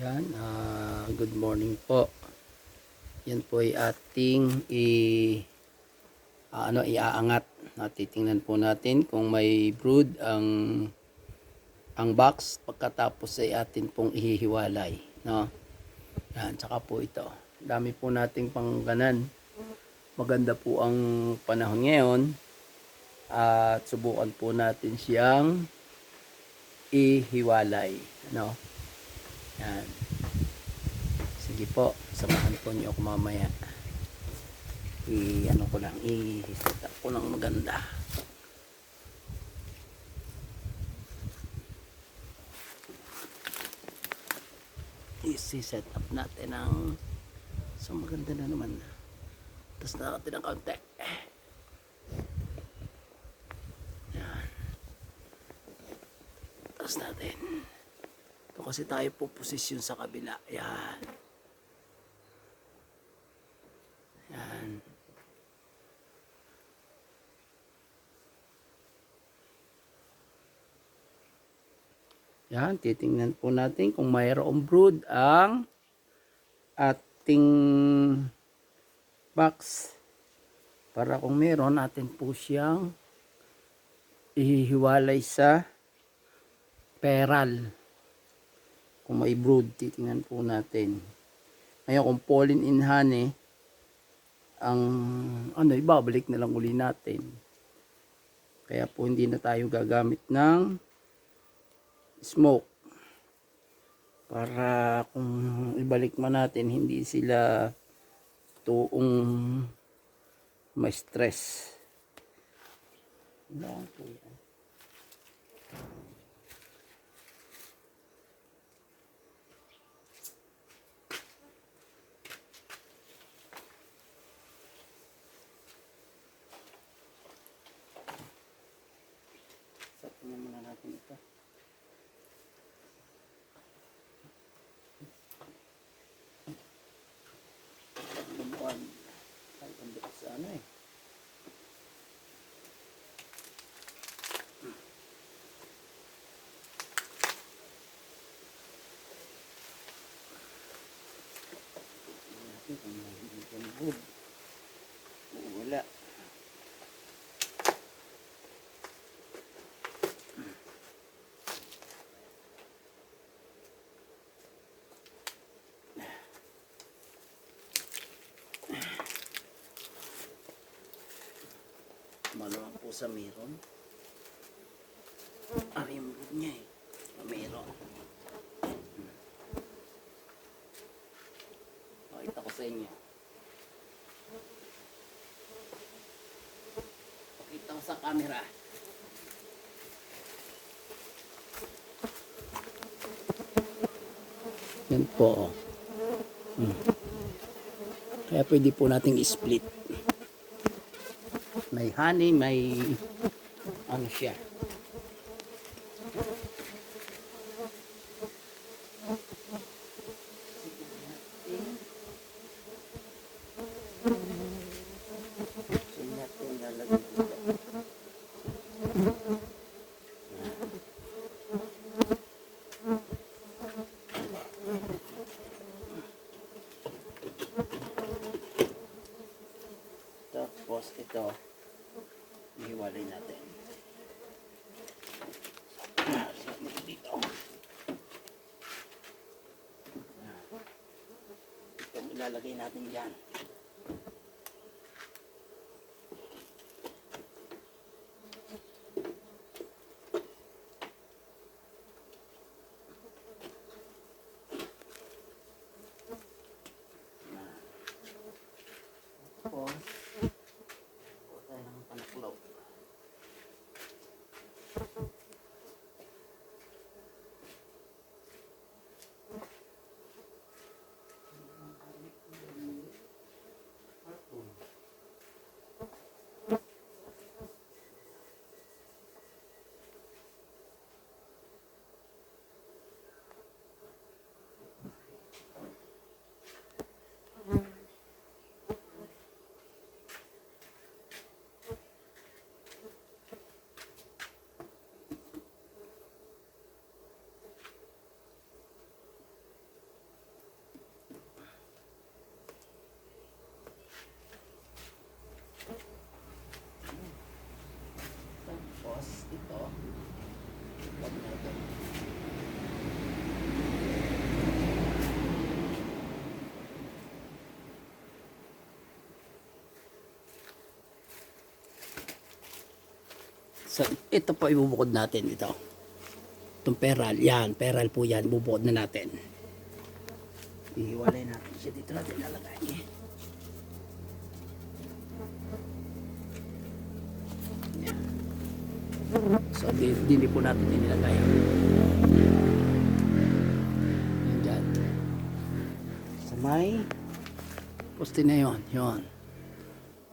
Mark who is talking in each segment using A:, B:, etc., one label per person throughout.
A: Yan, ah, good morning po. Yan po ay ating i ah, ano iaangat. Natitingnan po natin kung may brood ang ang box pagkatapos ay atin pong ihihiwalay, no? Yan, tsaka po ito. Dami po nating pangganan. Maganda po ang panahon ngayon. At subukan po natin siyang ihiwalay, no? Yan. Sige po, samahan po niyo ako mamaya. I ano ko lang, i-set up ko lang maganda. I-set up natin ang so maganda na naman. Tapos na natin ang kaunti. Yan. Tapos natin. Ito kasi tayo po posisyon sa kabila. Yan. Yan. Yan, titingnan po natin kung mayroong brood ang ating box. Para kung meron, natin po siyang ihihiwalay sa peral kung may brood, titingnan po natin. Ngayon, kung pollen in honey, ang ano, ibabalik na lang uli natin. Kaya po hindi na tayo gagamit ng smoke. Para kung ibalik man natin, hindi sila tuong may stress. Wala po. Natin ito. Lumuan. Ay, ang bilis sa ano eh. Tingnan natin kung may hindi ka nabog. Oo, Wala. Maluwang po sa meron. Ari yung brood niya eh. Meron. Pakita ko sa inyo. Pakita ko sa camera. Yan po. oh. Hmm. Kaya pwede po nating i-split. May honey, may ano siya. Tapos ito, ihiwalay natin. Dito. Ito ilalagay natin dyan. So, ito po ibubukod natin ito. Itong peral, yan, peral po yan, bubukod na natin. Ihiwalay natin siya dito natin lalagay. Yan. So, di, dili po natin inilagay. Yan dyan. Sa may poste na yon, yon.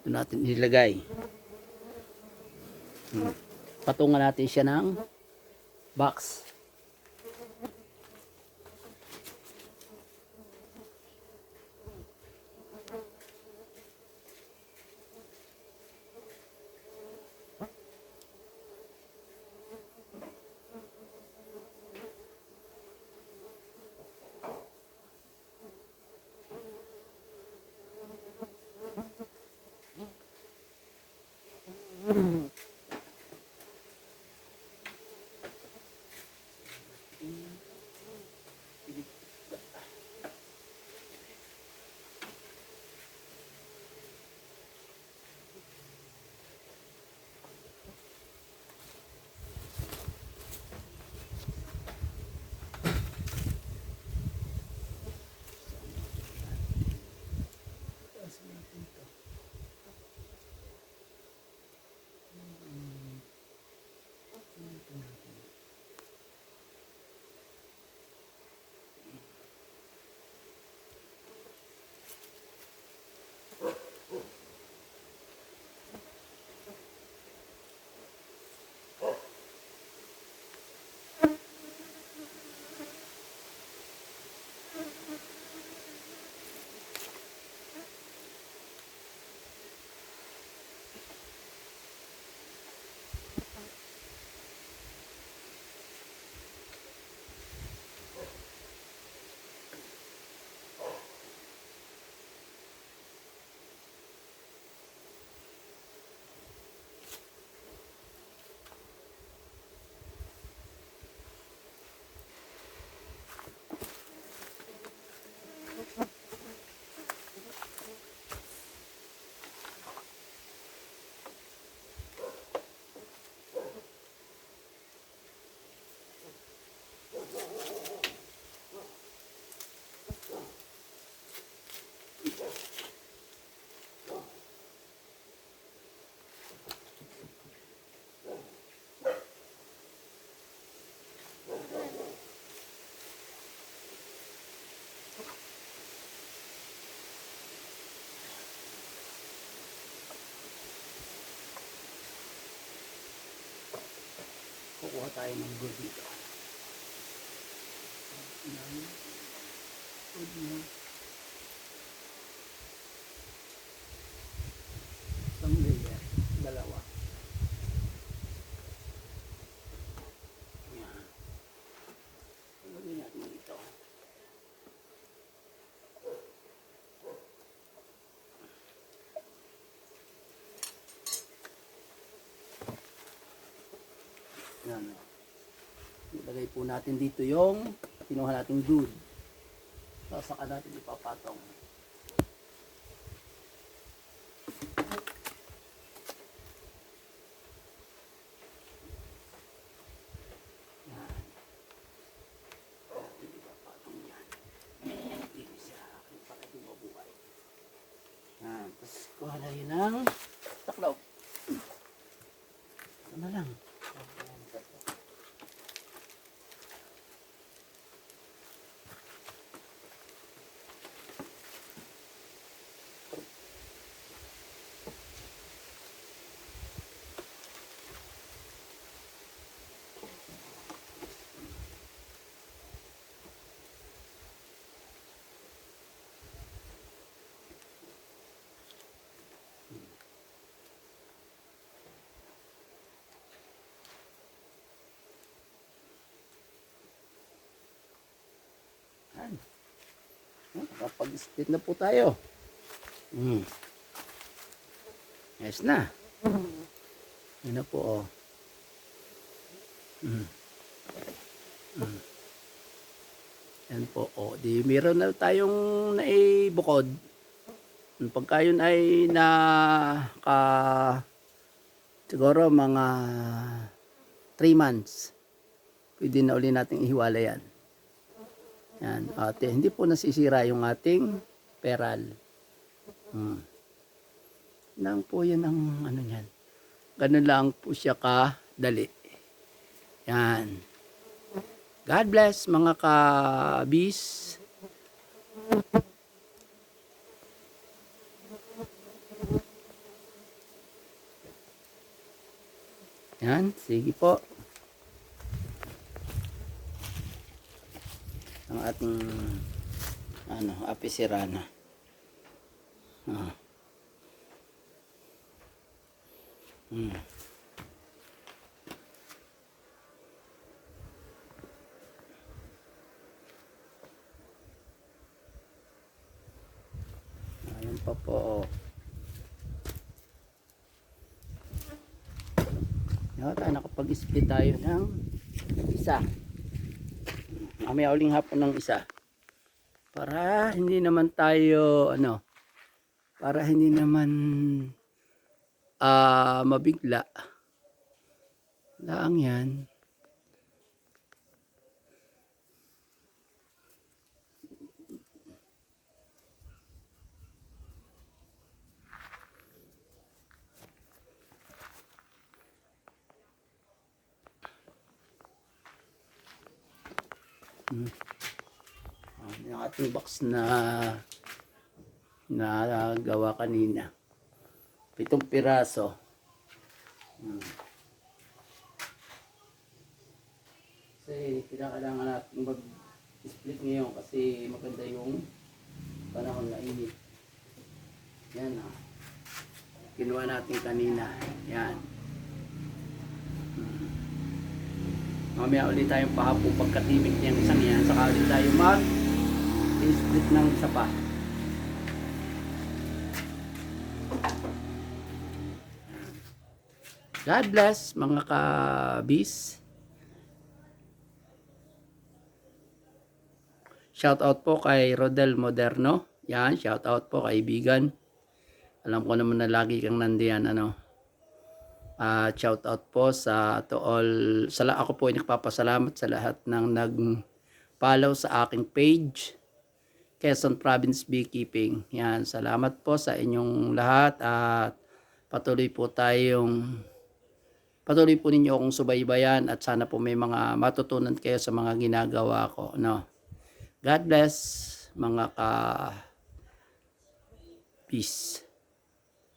A: Ito natin inilagay. Hmm. Patungan natin siya ng box. Kukuha tayo ng good dito. Ng good na. Isang layer. Dalawa. Yan. Lagyan natin dito. Yan. Ilagay po natin dito yung kinuha nating brood. Tapos saka natin ipapatong. Yan. Natin ipapatong yan. Hindi siya akin para di mabuhay. Yan. Tapos kuha na yun ng taklaw. Ito na lang. Yan. Hmm, Kapag-split na po tayo. Hmm. Yes na. Yan na po, oh. Hmm. Hmm. Yan po, oh. Di meron na tayong naibukod. Pagka yun ay na ka Siguro mga 3 months. Pwede na uli nating ihiwala yan. Yan. Ate, hindi po nasisira yung ating peral. Hmm. Lang po yan ang ano yan. Ganun lang po siya kadali. Yan. God bless mga kabis. Yan, sige po. Ating ano, apisirana. Ah. Hmm. Ayun pa po. Yata, nakapag-split tayo ng isa. Mamaya uling hapon ng isa. Para hindi naman tayo, ano, para hindi naman ah mabigla. Laang yan. Ah, box na na gawa kanina. Pitong piraso. Hmm. Kasi kinakailangan natin mag-split ngayon kasi maganda yung panahon na init. Yan ah. Kinuha natin kanina. Yan. Hmm. Mamaya ulit tayong pahapo pagkatimik niyang isang yan. Saka ulit tayo mag split ng isa pa. God bless mga kabis. Shout out po kay Rodel Moderno. Yan, shout out po kaibigan. Alam ko naman na lagi kang nandiyan ano. Ah, shout out po sa to all sa ako po ay nagpapasalamat sa lahat ng nag follow sa aking page Quezon Province Beekeeping. Yan, salamat po sa inyong lahat at patuloy po tayong patuloy po ninyo akong subaybayan at sana po may mga matutunan kayo sa mga ginagawa ko. No? God bless mga ka peace.